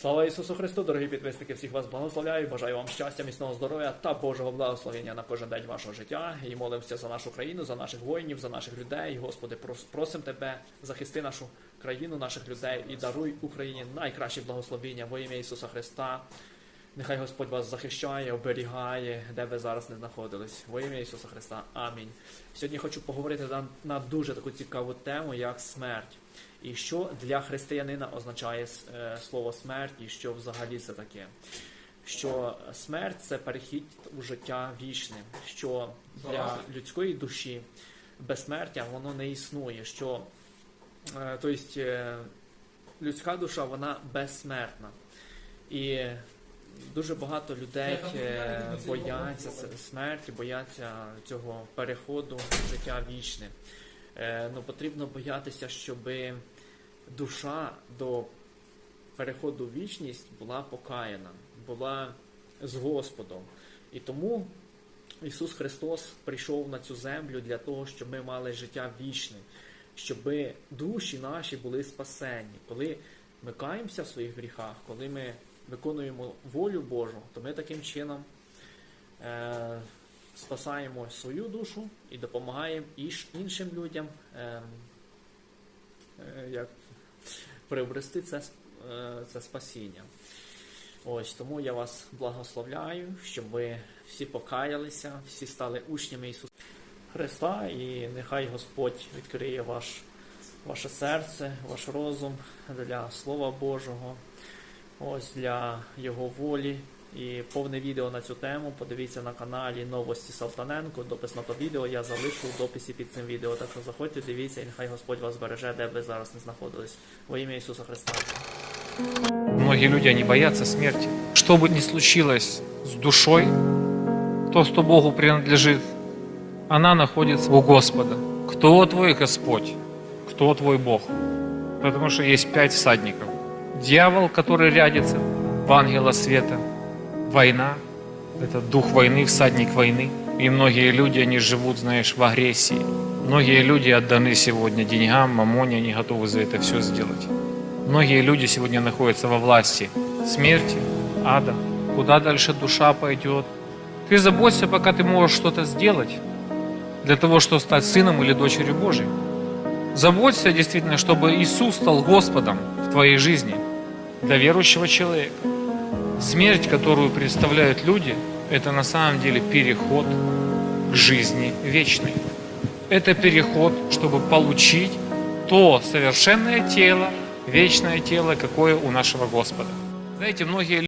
Слава Ісусу Христу, дорогі підписники, всіх вас благословляю, бажаю вам щастя, міцного здоров'я та Божого благословення на кожен день вашого життя. І молимося за нашу країну, за наших воїнів, за наших людей. Господи, прос- просимо тебе, захисти нашу країну, наших людей і даруй Україні найкращі благословення во ім'я Ісуса Христа. Нехай Господь вас захищає, оберігає, де ви зараз не знаходились. Во ім'я Ісуса Христа. Амінь. Сьогодні хочу поговорити на, дуже таку цікаву тему, як смерть. І що для християнина означає е, слово смерть, і що взагалі це таке? Що смерть це перехід у життя вічне, що для людської душі безсмертя воно не існує. Що тобто, людська душа вона безсмертна. І дуже багато людей е, бояться смерті, бояться цього переходу в життя вічне. Е, Ну, потрібно боятися, щоб душа до переходу в вічність була покаяна, була з Господом. І тому Ісус Христос прийшов на цю землю для того, щоб ми мали життя вічне, щоб душі наші були спасені. Коли ми каємося в своїх гріхах, коли ми виконуємо волю Божу, то ми таким чином е, спасаємо свою душу і допомагаємо іншим людям е, е, як приобрести це, е, це спасіння. Ось тому я вас благословляю, щоб ви всі покаялися, всі стали учнями Ісуса Христа, і нехай Господь відкриє ваш, ваше серце, ваш розум для Слова Божого, ось для Його волі. І повне відео на цю тему подивіться на каналі Новості Салтаненко. Допис на то відео я залишу в дописі під цим відео. Так що заходьте, дивіться, і нехай Господь вас береже, де б ви зараз не знаходились. Во ім'я Ісуса Христа. Многие люди, они боятся смерти. Что бы ни случилось с душой, то, что Богу принадлежит, она находится у Господа. Кто твой Господь? Кто твой Бог? Потому что есть пять всадников. Дьявол, который рядится в ангела света. Война – это дух войны, всадник войны. И многие люди, они живут, знаешь, в агрессии. Многие люди отданы сегодня деньгам, мамоне, они готовы за это все сделать. Многие люди сегодня находятся во власти смерти, ада. Куда дальше душа пойдет? Ты заботься, пока ты можешь что-то сделать для того, чтобы стать сыном или дочерью Божией. Заботься действительно, чтобы Иисус стал Господом в твоей жизни для верующего человека. Смерть, которую представляют люди, это на самом деле переход к жизни вечной. Это переход, чтобы получить то совершенное тело, вечное тело, какое у нашего Господа. Знаете, многие